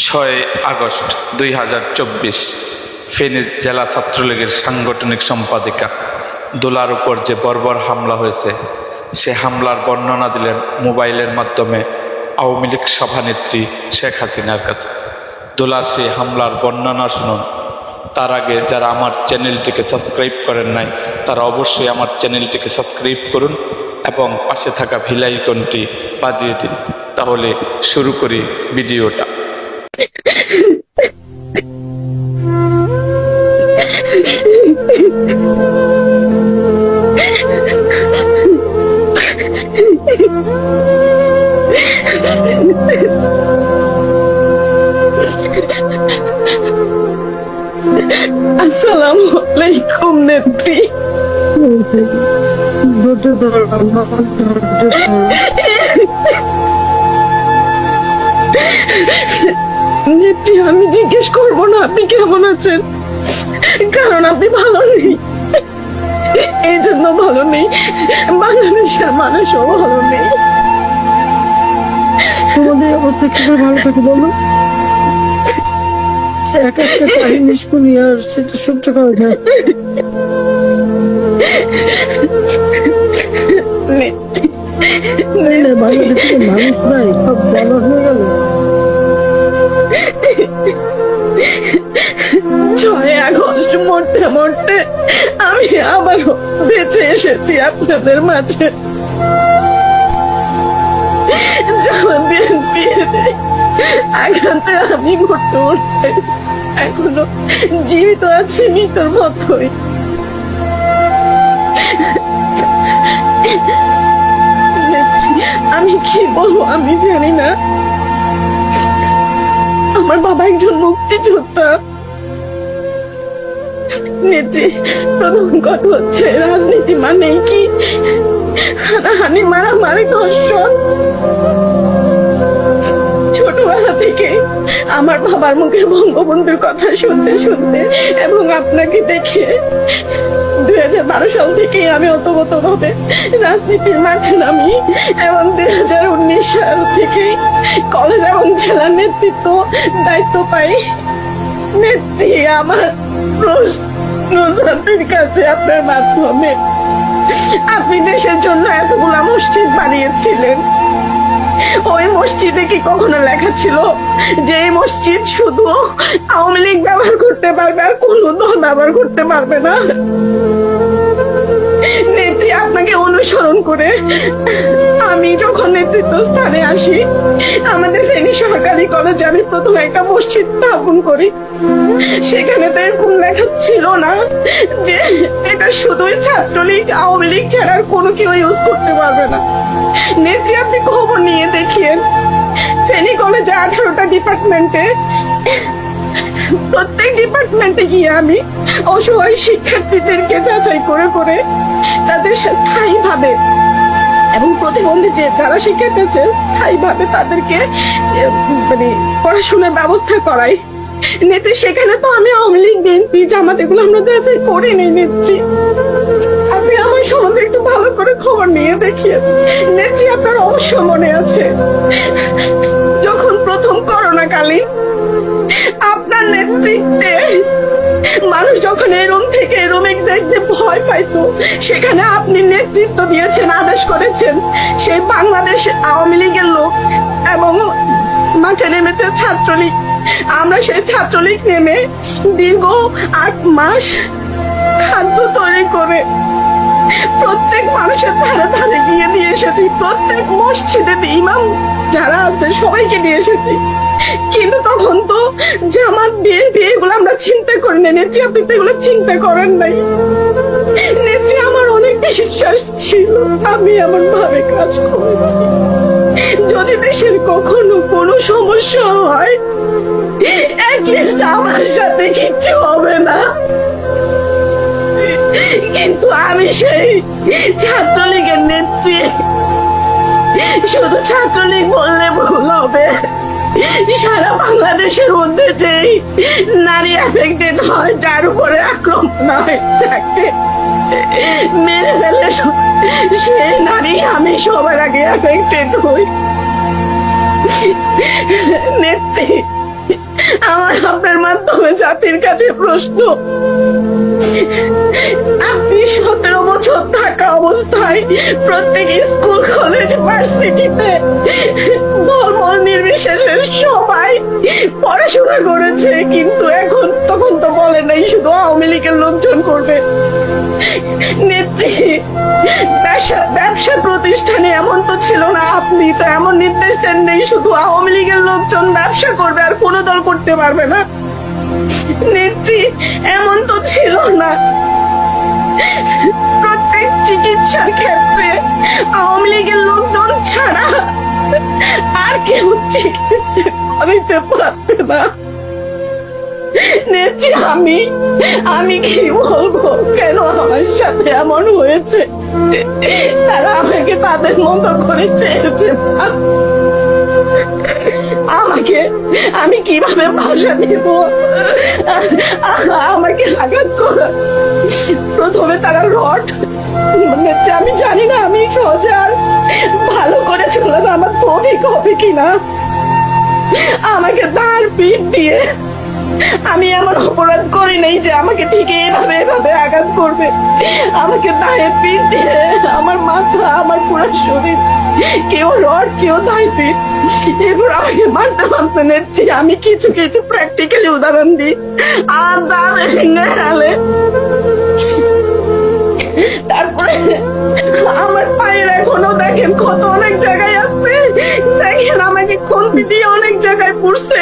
ছয় আগস্ট দুই হাজার চব্বিশ ফেনী জেলা ছাত্রলীগের সাংগঠনিক সম্পাদিকা দোলার উপর যে বর্বর হামলা হয়েছে, সে হামলার বর্ণনা দিলেন মোবাইলের মাধ্যমে আওয়ামী লীগ সভানেত্রী শেখ হাসিনার কাছে। দোলার সেই হামলার বর্ণনা শুনুন। তার আগে যারা আমার চ্যানেলটিকে সাবস্ক্রাইব করেন নাই, তারা অবশ্যই আমার চ্যানেলটিকে সাবস্ক্রাইব করুন এবং পাশে থাকা ভিলাইকনটি বাজিয়ে দিন। তাহলে শুরু করি ভিডিওটা। Assalamualaikum Nabi Betul-betul নেত্রী আমি জিজ্ঞেস করব না আপনি কেমন আছেন? কারণ আপনি ভালো নেই। এই জন্য ভালো নেই। বাংলাদেশের মানুষও ভালো নেই। তোমাদের অবস্থা কি করে ভালো থাকে বলো? এক একটা কাহিনী শুনি আর সেটা সহ্য করা নাইলে বাংলাদেশের মানুষরাই সব বলা হয়ে গেল। ছয় আগস্ট মরতে মরতে আমি আবারও বেঁচে এসেছি আপনাদের মাঝে। আঘাতে আমি মরতে মরতে এখনও জীবিত আছি মৃত্যুর মতোই আমি কি বলব আমি জানি না। আমার বাবা একজন মুক্তিযোদ্ধা। নেত্রী প্রথম কথা হচ্ছে রাজনীতি মানে কি? হানাহানি মারামারি ধর্ষণ। আমার বাবার মুখে বঙ্গবন্ধুর কথা শুনতে শুনতে এবং আপনাকে দেখে দুই হাজার বারো সাল থেকেই আমি অতগত ভাবে রাজনীতির মাঠে নামি এবং দুই হাজার উনিশ সাল থেকে কলেজ এবং জেলার নেতৃত্ব দায়িত্ব পাই। নেত্রী আমার প্রশ্ন জাতির কাছে আপনার মাধ্যমে। আপনি দেশের জন্য এতগুলা মসজিদ বানিয়েছিলেন। ওই মসজিদে কি কখনো লেখা ছিল যে মসজিদ শুধু আওয়ামী লীগ ব্যবহার করতে পারবে আর কোনো দল ব্যবহার করতে পারবে না? নেত্রী আপনাকে অনুসরণ করে, আমি যখন নেতৃত্ব স্থানে আসি, আমাদের ফেনী সরকারি কলেজে আমি প্রথমে একটা মসজিদ স্থাপন করি। সেখানে তো এরকম লেখা ছিল না যে এটা শুধুই ছাত্রলীগ, আওয়ামী লীগ ছাড়া আর কোনো কেউ ইউজ করতে পারবে না। নেত্রী, আপনি খবর নিয়ে দেখিয়েন। ফেনী কলেজে আঠারোটা ডিপার্টমেন্টে প্রত্যেক ডিপার্টমেন্টে গিয়ে আমি অসহায় শিক্ষার্থীদেরকে যাচাই করে করে তাদের স্থায়ী ভাবে এবং প্রতিবন্ধী যে যারা শিক্ষার্থী আছে স্থায়ী ভাবে তাদেরকে মানে পড়াশোনার ব্যবস্থা করাই। নেত্রী সেখানে তো আমি আওয়ামী লীগ, বিএনপি, জামাত এগুলো আমরা যাচাই করিনি নেত্রী। আপনি আমার সম্বন্ধে একটু ভালো করে খবর নিয়ে দেখিয়ে নেত্রী, আপনার অবশ্য মনে আছে, যখন প্রথম করোনা কালীন আপনার নেতৃত্বে। মানুষ যখন এই রুম থেকে রুমে দেখতে ভয় পাইতো, সেখানে আপনি নেতৃত্ব দিয়েছেন, আদেশ করেছেন। সেই বাংলাদেশ আওয়ামী লীগের লোক এবং মাঠে নেমেছে ছাত্রলীগ। আমরা সেই ছাত্রলীগ নেমে দীর্ঘ আট মাস খাদ্য তৈরি করে প্রত্যেক মানুষের ধারে ধারে গিয়ে দিয়ে এসেছি। প্রত্যেক মসজিদে ইমাম যারা আছে, সবাইকে দিয়ে এসেছি। কিন্তু তখন তো জামাত বিএনপি এগুলো আমরা চিন্তা করি না নেত্রী, আপনি তো এগুলো চিন্তা করেন নাই। নেত্রী, আমার অনেক বিশ্বাস ছিল। আমি এমন ভাবে কাজ করেছি। যদি দেশের কখনো কোনো সমস্যা হয় আমার সাথে কিচ্ছু হবে না। কিন্তু আমি সেই ছাত্রলীগের নেত্রী। শুধু ছাত্রলীগ বললে ভুল হবে। সারা বাংলাদেশের মধ্যে যেই নারী অ্যাফেক্টেড হয়, যার উপরে আক্রমণ হয়, যাকে মেরে ফেলে সেই নারী আমি সবার আগে অ্যাফেক্টেড হই। নেত্রী, আমার আপনার মাধ্যমে জাতির কাছে প্রশ্ন। আপনি সতেরো বছর থাকা অবস্থায় প্রত্যেক স্কুল, কলেজ, ভার্সিটিতে ধর্ম নির্বিশেষে সবাই পড়াশোনা করেছে, কিন্তু এখন তখন তো বলে নাই, শুধু আওয়ামী লীগের লোকজন করবে। নেত্রী, ব্যবসা ব্যবসা প্রতিষ্ঠানে এমন তো ছিল না, আপনি তো এমন নির্দেশ দেন নেই, শুধু আওয়ামী লীগের লোকজন ব্যবসা করবে আর কোনো দল করতে পারবে না। নেত্রী এমন তো ছিল না। প্রত্যেক চিকিৎসার ক্ষেত্রে আওয়ামী লীগের লোকজন ছাড়া আর কেউ চিকিৎসা করিতে পারবে না। নেত্রী আমি আমি কি বলব? কেন আমার সাথে এমন হয়েছে? তারা আমাকে তাদের মতো করে চেয়েছে আমাকে আমি কীভাবে ভাষা দিব? আমাকে আঘাত করা। প্রথমে তারা রড নেত্রী আমি জানি না, আমি সজার ভালো করে চলার আমার তৌফিক হবে কিনা। আমাকে তার পিঠ দিয়ে আমি এমন অপরাধ করি নাই যে আমাকে ঠিক এইভাবে এভাবে আঘাত করবে। আমাকে দায়ে পিঠ দিয়ে আমার মাথা, আমার পুরো শরীর, কেউ রড, কেউ দায় পিঠ। এরপর আমাকে মারতে মারতে নেচ্ছি। আমি কিছু কিছু প্র্যাকটিক্যালি উদাহরণ দিই। আর দাঁত নেড়ালে তারপরে আমার পায়ের এখনও দেখেন কত অনেক জায়গায় আছে। দেখেন, আমাকে খুন্তি দিয়ে অনেক জায়গায় পড়ছে।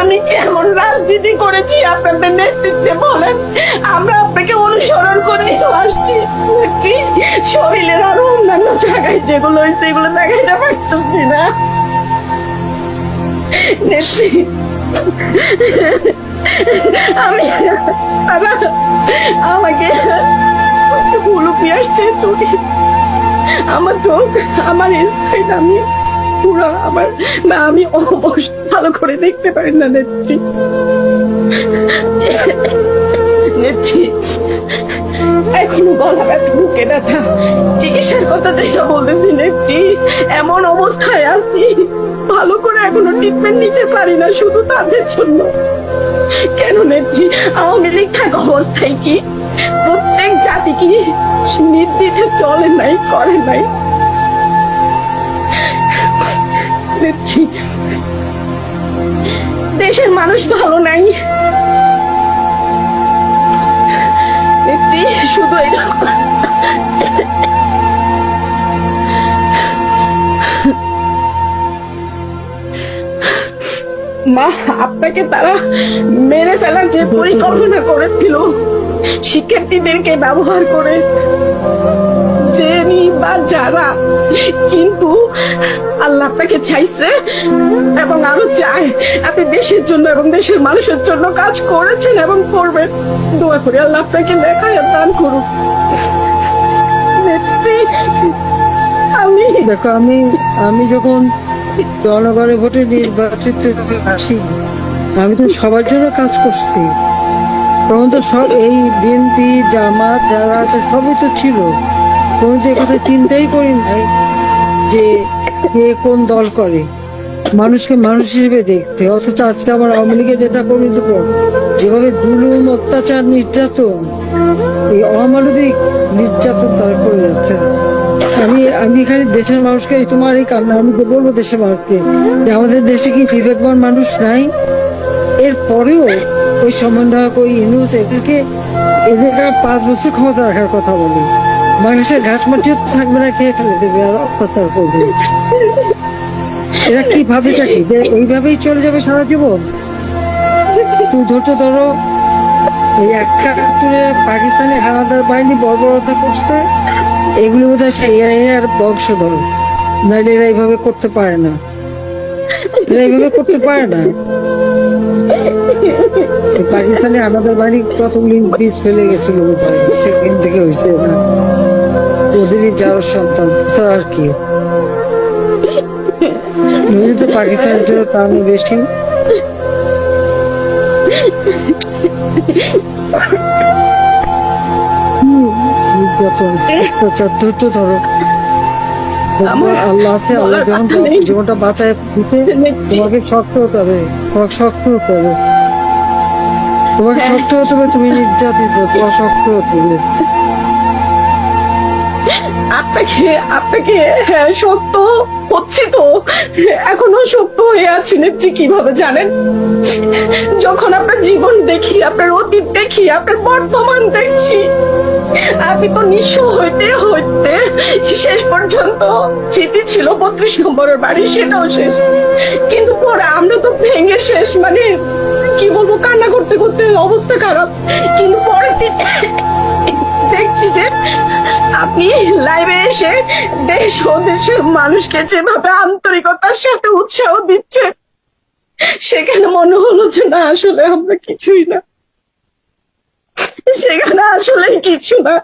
আমি কেমন রাজনীতি করেছি? আপনাদের নেতৃত্বে বলেন। আমরা আপনাকে অনুসরণ করে আসছি। শরীরের আরও অন্যান্য জায়গায় যেগুলো হয়েছে, এগুলো দেখাইতে পারতেছি না। আমি আমাকে ভুলু পিয়াসছে চোখে আমার চোখ, আমার সাইড আমি পুরো আমার না আমি অবশ ভালো করে দেখতে পারি না, নেত্রী। নেত্রী, এখনও গলা ব্যথা, বুকে ব্যথা। চিকিৎসার কথা বলতেছি, নেত্রী, এমন অবস্থায় আছি, ভালো করে এখনও ট্রিটমেন্ট নিতে পারি না শুধু তাদের জন্য। কেন নেত্রী, আওয়ামী লীগ থাকা অবস্থায় কি? প্রত্যেক জাতি কি নির্দিতে চলে নাই, করে নাই। দেশের মানুষ ভালো নাই। শুধু মা, আপনাকে তারা মেরে ফেলার যে পরিকল্পনা করেছিল শিক্ষার্থীদেরকে ব্যবহার করে জেনি বা যারা, কিন্তু আল্লাহ আপনাকে চাইছে এবং আরও চায়। আপনি দেশের জন্য এবং দেশের মানুষের জন্য কাজ করেছেন এবং করবেন। দোয়া করে আল্লাহ আপনাকে দান আমি দেখো, আমি আমি যখন জনগণের ভোটে নির্বাচিত আসি, আমি তো সবার জন্য কাজ করছি। তখন তো সব এই বিএনপি, জামাত যারা আছে, সবই তো ছিল। কোনো তো কথা চিন্তাই করি নাই যে কে কোন দল করে। মানুষকে মানুষ হিসেবে দেখতে। অথচ আজকে আমার আওয়ামী লীগের নেতা কর্মীদের উপর যেভাবে দুলুম অত্যাচার, নির্যাতন, এই অমানবিক নির্যাতন তারা করে যাচ্ছে। আমি আমি এখানে দেশের মানুষকে তোমার এই কান্না, আমি তো বলব দেশের মানুষকে, যে আমাদের দেশে কি বিবেকবান মানুষ নাই? এর পরেও ওই সমন্বয়ক ওই ইউনুস এদেরকে এদেরকে পাঁচ বছর ক্ষমতা রাখার কথা বলে। মানুষের ঘাস মাটিও থাকবে না খেয়ে ফেলে দেবে? আর অত্যাচার করবে এরা কি ভাবেটা কি? যে এইভাবেই চলে যাবে সারা জীবন? তুই ধৈর্য ধরো। এই একাত্তরে পাকিস্তানি হানাদার বাহিনী বর্বরতা করছে, এগুলো বোধ হয় সেই এর বংশধর। নাহলে এরা এইভাবে করতে পারে না। এরা এইভাবে করতে পারে না। পাকিস্তানি হানাদার বাহিনী কতগুলি বীজ ফেলে গেছিল সেখান থেকে হয়েছে না ওদেরই যাওয়ার সন্তান আর কি। বুঝলি তো পাকিস্তানের জন্য টান বেশি। হুম, নির্যাতন অত্যাচার ধৈর্য ধরো। আল্লাহ আছে আল্লাহ যখন জীবনটা বাঁচায় তোমাকে শক্ত হতে হবে তোমাকে শক্ত হতে হবে। তোমাকে হ্যাঁ। শক্ত হতে হবে তুমি নির্যাতিত তোমার শক্ত হতে হবে। আপনাকে আপনাকে হ্যাঁ সত্য হচ্ছি তো। এখনও সত্য হয়ে আছি নেত্রী কীভাবে জানেন? যখন আপনার জীবন দেখি আপনার অতীত দেখি আপনার বর্তমান দেখছি আপনি তো নিঃস্ব হইতে হইতে শেষ পর্যন্ত স্মৃতি ছিল বত্রিশ নম্বরের বাড়ি, সেটাও শেষ। কিন্তু পরে আমরা তো ভেঙে শেষ মানে কি বলব, কান্না করতে করতে অবস্থা খারাপ। কিন্তু পরে দি- দেখছি যে আপনি লাইভে এসে দেশ ও দেশের মানুষকে যেভাবে আন্তরিকতার সাথে উৎসাহ দিচ্ছে, সেখানে মনে হলো যে না, আসলে আমরা কিছুই না। সেখানে আসলে কিছু না।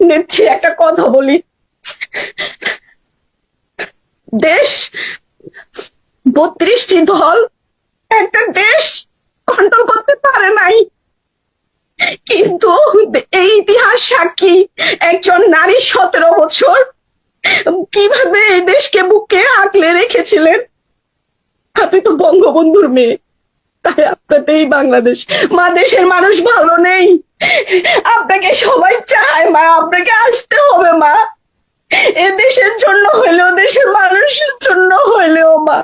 নেত্রী, একটা কথা বলি। দেশ, বত্রিশটি দল, একটা দেশ কন্ট্রোল করতে পারে নাই। কিন্তু এই ইতিহাস সাক্ষী একজন নারী সতেরো বছর কীভাবে এই দেশকে বুকে আঁকলে রেখেছিলেন? আপনি তো বঙ্গবন্ধুর মেয়ে। তাই আপনাতেই বাংলাদেশ। মা, দেশের মানুষ ভালো নেই। আপনাকে সবাই চায়, মা, আপনাকে আসতে হবে, মা। এ দেশের জন্য হইলেও দেশের মানুষের জন্য হইলেও মা।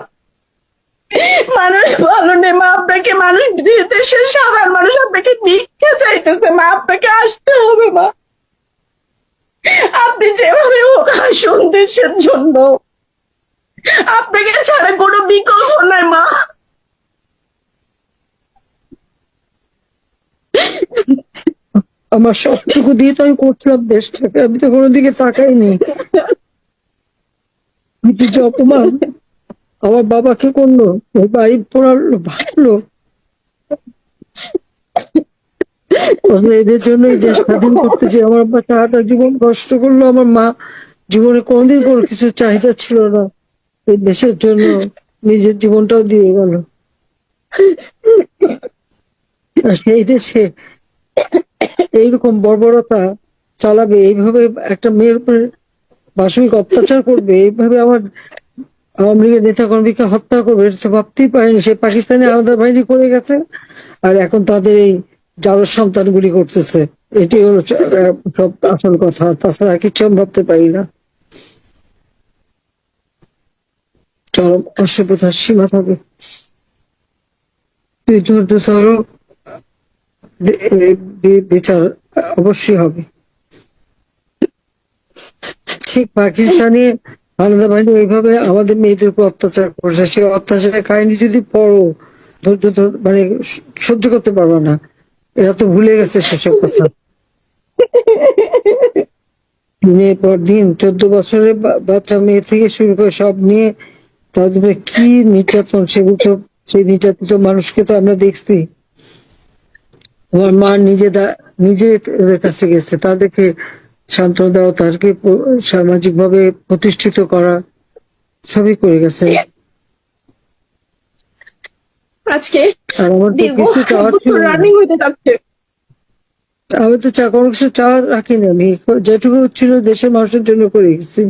মানুষ ভালো নেই, মা, আপনাকে মানুষ দেশের সাধারণ মানুষ আপনাকে দীক্ষা চাইতেছে, মা, আপনাকে আসতে হবে, মা। আপনি যেভাবে হোক আসুন দেশের জন্য। আপনাকে ছাড়া কোনো বিকল্প নাই, মা। আমার সবটুকু দিয়ে তো আমি করছিলাম দেশটাকে, আমি তো কোনো দিকে তাকাইনি। যে অপমান আমার বাবাকে করল ওই বাড়ি পড়ালো, ভাবলো। এদের জন্য এই দেশ স্বাধীন করতে যে আমার আব্বা সারাটা জীবন কষ্ট করল, আমার মা জীবনে কোনদিন কোনো কিছু চাহিদা ছিল না। এই দেশের জন্য নিজের জীবনটাও দিয়ে গেল। সেই দেশে এইরকম বর্বরতা চালাবে, এইভাবে একটা মেয়ের উপরে বাসমিক অত্যাচার করবে, এইভাবে আমার আওয়ামী লীগের নেতা কর্মীকে হত্যা করবে, এটা ভাবতেই পারেনি। সে পাকিস্তানি আলাদা বাহিনী করে গেছে আর এখন তাদের এই জারোর সন্তানগুলি করতেছে। এটি হলো সব আসল কথা। তাছাড়া কিছু আমি ভাবতে পারি না। চরম অসভ্যতার সীমা থাকে তুই ধৈর্য ধরো। বিচার অবশ্যই হবে। ঠিক, পাকিস্তানি আলাদা বাহিনী ওইভাবে আমাদের মেয়েদের উপর অত্যাচার করছে। সেই অত্যাচারের কাহিনী যদি পড়ো, ধৈর্য মানে সহ্য করতে পারবে না। এরা তো ভুলে গেছে সেসব কথা। দিনের পর দিন, চোদ্দ বছরের বাচ্চা মেয়ে থেকে শুরু করে সব নিয়ে তাদের কি নির্যাতন সেগুলো সেই নির্যাতিত মানুষকে তো আমরা দেখছি। আমার মা নিজে নিজে ওদের কাছে গেছে। তাদেরকে সান্ত্বনা দেওয়া তাদেরকে সামাজিক ভাবে প্রতিষ্ঠিত করা সবই করে গেছে। আজকে রানিং হইতে যাচ্ছে আমি তো চা কোনো কিছু চাওয়া রাখিনি আমি। যেটুকু ছিল দেশের মানুষের জন্য করে গেছি।